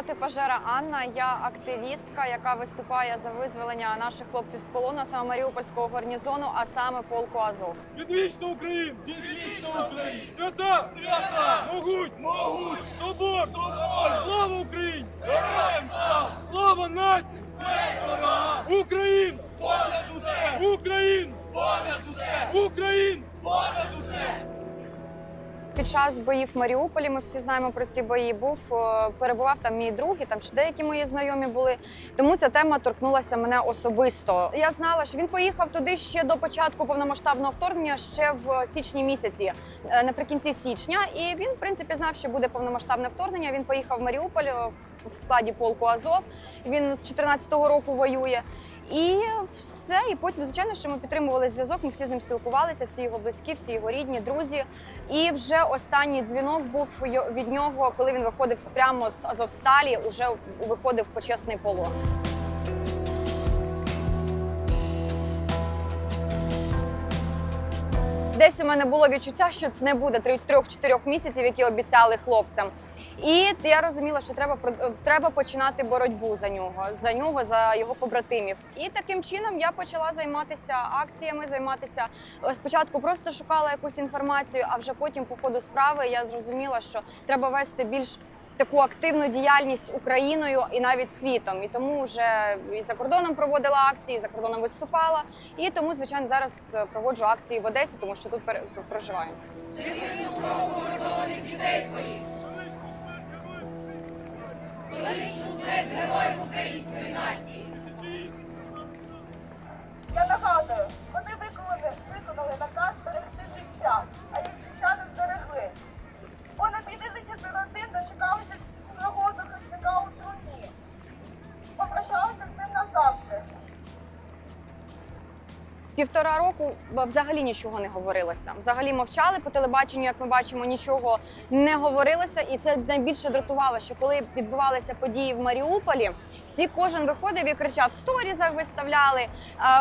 звати Пажера Анна. Я активістка, яка виступає за визволення наших хлопців з полону, саме Маріупольського гарнізону, а саме полку Азов. Відвічна Україна! Відвічна Україна! Свята! Свята! Могуть! Могуть! Собор! Собор! Слава Україні! Героям слава! Слава нації! Україна! Під час боїв в Маріуполі ми всі знаємо про ці бої. Був е, перебував там мій друг, і там ще деякі мої знайомі були. Тому ця тема торкнулася мене особисто. Я знала, що він поїхав туди ще до початку повномасштабного вторгнення, ще в січні місяці, е, наприкінці січня. І він, в принципі, знав, що буде повномасштабне вторгнення. Він поїхав в Маріуполь е, в- складі полку Азов. Він з 14-го року воює. І все, і потім, звичайно, що ми підтримували зв'язок. Ми всі з ним спілкувалися, всі його близькі, всі його рідні, друзі. І вже останній дзвінок був від нього, коли він виходив прямо з Азовсталі, уже виходив в почесний полон. Десь у мене було відчуття, що не буде три- трьох-чотирьох місяців, які обіцяли хлопцям. І я розуміла, що треба треба починати боротьбу за нього, за нього, за його побратимів. І таким чином я почала займатися акціями, займатися Е, спочатку просто шукала якусь інформацію, а вже потім, по ходу справи, я зрозуміла, що треба вести більш таку активну діяльність Україною і навіть світом. І тому вже і за кордоном проводила акції, і за кордоном виступала. І тому, звичайно, зараз е, проводжу акції в Одесі, тому що тут перепроживає. Української Я Півтора року взагалі нічого не говорилося. Взагалі мовчали по телебаченню, як ми бачимо, нічого не говорилося. І це найбільше дратувало, що коли відбувалися події в Маріуполі, всі кожен виходив і кричав: сторізах виставляли,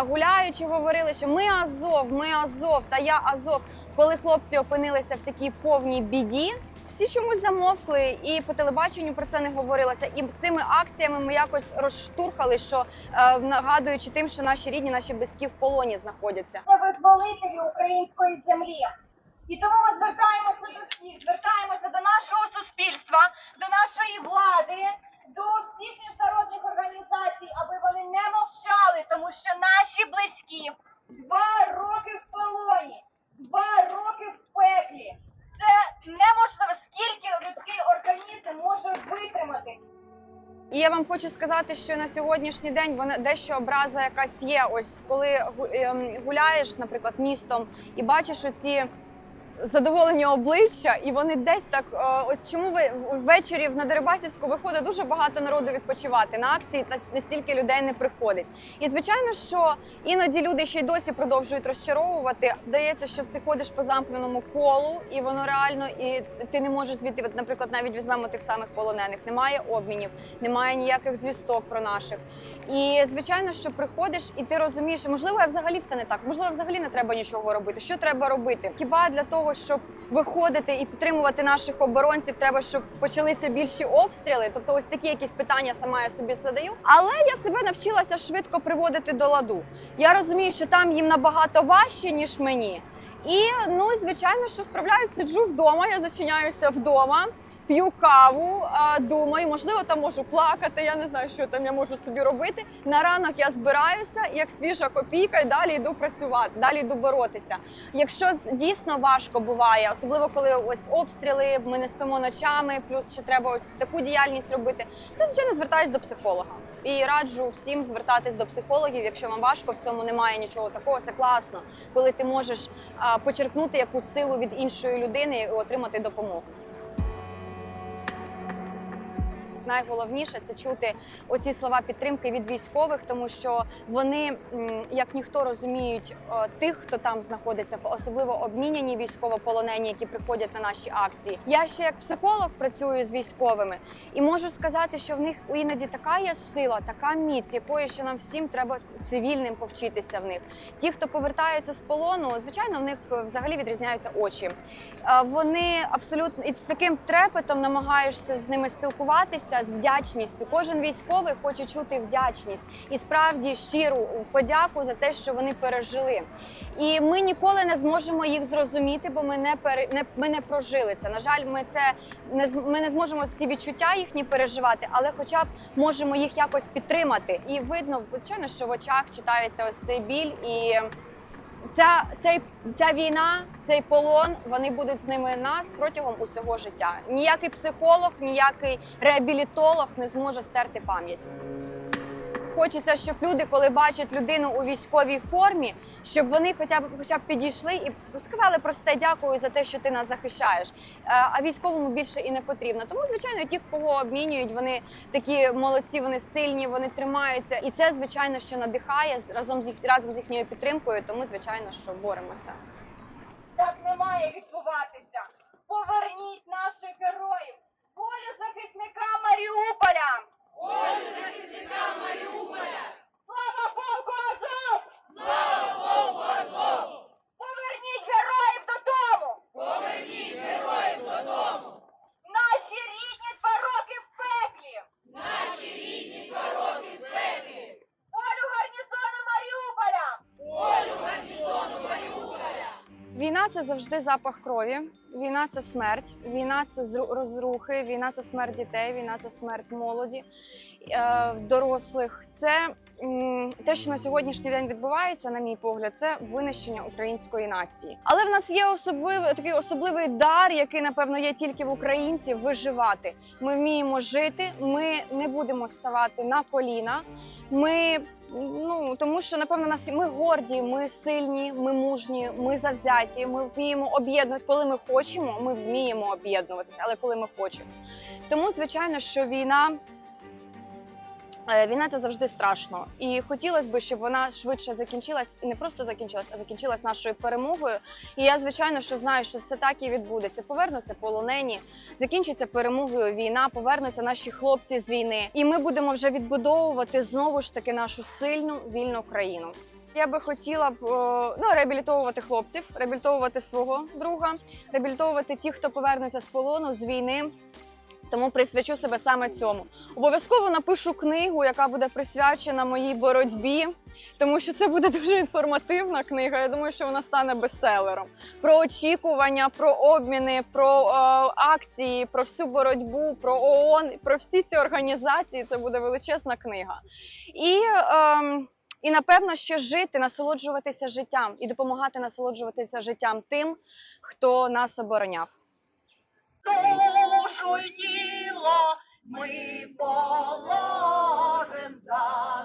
гуляючи, говорили, що ми Азов, ми Азов, та я Азов. Коли хлопці опинилися в такій повній біді, всі чомусь замовкли, і по телебаченню про це не говорилося. І цими акціями ми якось розштурхали, що е, нагадуючи тим, що наші рідні, наші близькі в полоні знаходяться. Це визволителі української землі. І тому ми звертаємося до всіх, звертаємося до нашого суспільства, до нашої влади, до всіх міжнародних організацій, аби вони не мовчали, тому що наші близькі два Я вам хочу сказати, що на сьогоднішній день вона дещо образа якась є. Ось коли ем, гуляєш, наприклад, містом і бачиш оці задоволені обличчя, і вони десь так. е, Ось чому ви ввечері в на Дерибасівську виходить дуже багато народу відпочивати на акції, та настільки людей не приходить. І звичайно, що іноді люди ще й досі продовжують розчаровувати. Здається, що ти ходиш по замкненому колу, і воно реально, і ти не можеш звідти. От, наприклад, навіть візьмемо тих самих полонених. Немає обмінів, немає ніяких звісток про наших. І звичайно, що приходиш, і ти розумієш, можливо, я взагалі все не так. Можливо, взагалі не треба нічого робити. Що треба робити? Хіба для того, щоб виходити і підтримувати наших оборонців, треба, щоб почалися більші обстріли. Тобто, ось такі якісь питання сама я собі задаю. Але я себе навчилася швидко приводити до ладу. Я розумію, що там їм набагато важче ніж мені. І ну, звичайно, що справляюсь, сиджу вдома. Я зачиняюся вдома. П'ю каву, думаю, можливо, там можу плакати. Я не знаю, що там я можу собі робити. На ранок я збираюся, як свіжа копійка, і далі йду працювати, далі йду боротися. Якщо дійсно важко буває, особливо коли ось обстріли, ми не спимо ночами, плюс ще треба ось таку діяльність робити, то звичайно звертаюсь до психолога. І раджу всім звертатись до психологів. Якщо вам важко, в цьому немає нічого такого. Це класно, коли ти можеш почерпнути якусь силу від іншої людини і отримати допомогу. Найголовніше це чути оці слова підтримки від військових, тому що вони, як ніхто, розуміють тих, хто там знаходиться, особливо обміняні військовополонені, які приходять на наші акції. Я ще як психолог працюю з військовими і можу сказати, що в них іноді така є сила, така міць, якої що нам всім треба цивільним повчитися в них. Ті, хто повертаються з полону, звичайно, в них взагалі відрізняються очі. Е, Вони абсолютно і з таким трепетом намагаєшся з ними спілкуватися з вдячністю. Кожен військовий хоче чути вдячність і справді щиру подяку за те, що вони пережили. І ми ніколи не зможемо їх зрозуміти, бо ми не пере не ми не прожили це. На жаль, ми це не ми не зможемо ці відчуття їхні переживати, але хоча б можемо їх якось підтримати. І видно, звичайно, що в очах читається ось цей біль і. Ця, цей, ця війна, цей полон, вони будуть з ними нас протягом усього життя. Ніякий психолог, ніякий реабілітолог не зможе стерти пам'ять. Хочеться, щоб люди, коли бачать людину у військовій формі, щоб вони хоча б хоча б підійшли і сказали просте дякую за те, що ти нас захищаєш. Е, А військовому більше і не потрібно. Тому, звичайно, ті, кого обмінюють, вони такі молодці, вони сильні, вони тримаються. І це, звичайно, що надихає з- разом з їх разом з їхньою підтримкою. Тому, звичайно, що боремося. Так не має відбуватися. Поверніть наших героїв. Волю захисника Маріуполя! Волю захисника Маріуполя! Слава полку Азов! Слава полку Азов! Поверніть героїв додому! Поверніть героїв додому! Наші рідні два роки в пеклі! Наші рідні два роки в пеклі! Волю гарнізону Маріуполя! Волю гарнізону Маріуполя! Війна це завжди запах крові. Війна це смерть. Війна це зру- розрухи. Війна це смерть дітей. Війна це смерть молоді, е, дорослих. Це те, що на сьогоднішній день відбувається, на мій погляд, це винищення української нації. Але в нас є особливий такий особливий дар, який напевно є тільки в українців виживати. Ми вміємо жити. Ми не будемо ставати на коліна. Ми ну тому, що напевно нас ми горді, ми сильні, ми мужні, ми завзяті. Ми вміємо об'єднувати, коли ми хочемо. Ми вміємо об'єднуватися, але коли ми хочемо. Тому, звичайно, що війна. Е, Війна це завжди страшно, і хотілося б, щоб вона швидше закінчилась, і не просто закінчилась, а закінчилась нашою перемогою. І я звичайно, що знаю, що це так і відбудеться. Повернуться полонені, закінчиться перемогою війна, повернуться наші хлопці з війни, і ми будемо вже відбудовувати знову ж таки нашу сильну вільну країну. Я би хотіла б ну, реабілітовувати хлопців, реабілітовувати свого друга, реабілітовувати тих, хто повернеться з полону з війни. Тому присвячу себе саме цьому. Обов'язково напишу книгу, яка буде присвячена моїй боротьбі, тому що це буде дуже інформативна книга. Я думаю, що вона стане бестселером. Про очікування, про обміни, про е, акції, про всю боротьбу, про ООН, про всі ці організації. Це буде величезна книга. І, ем, і напевно, ще жити, насолоджуватися життям і допомагати насолоджуватися життям тим, хто нас обороняв. Тіло ми положим за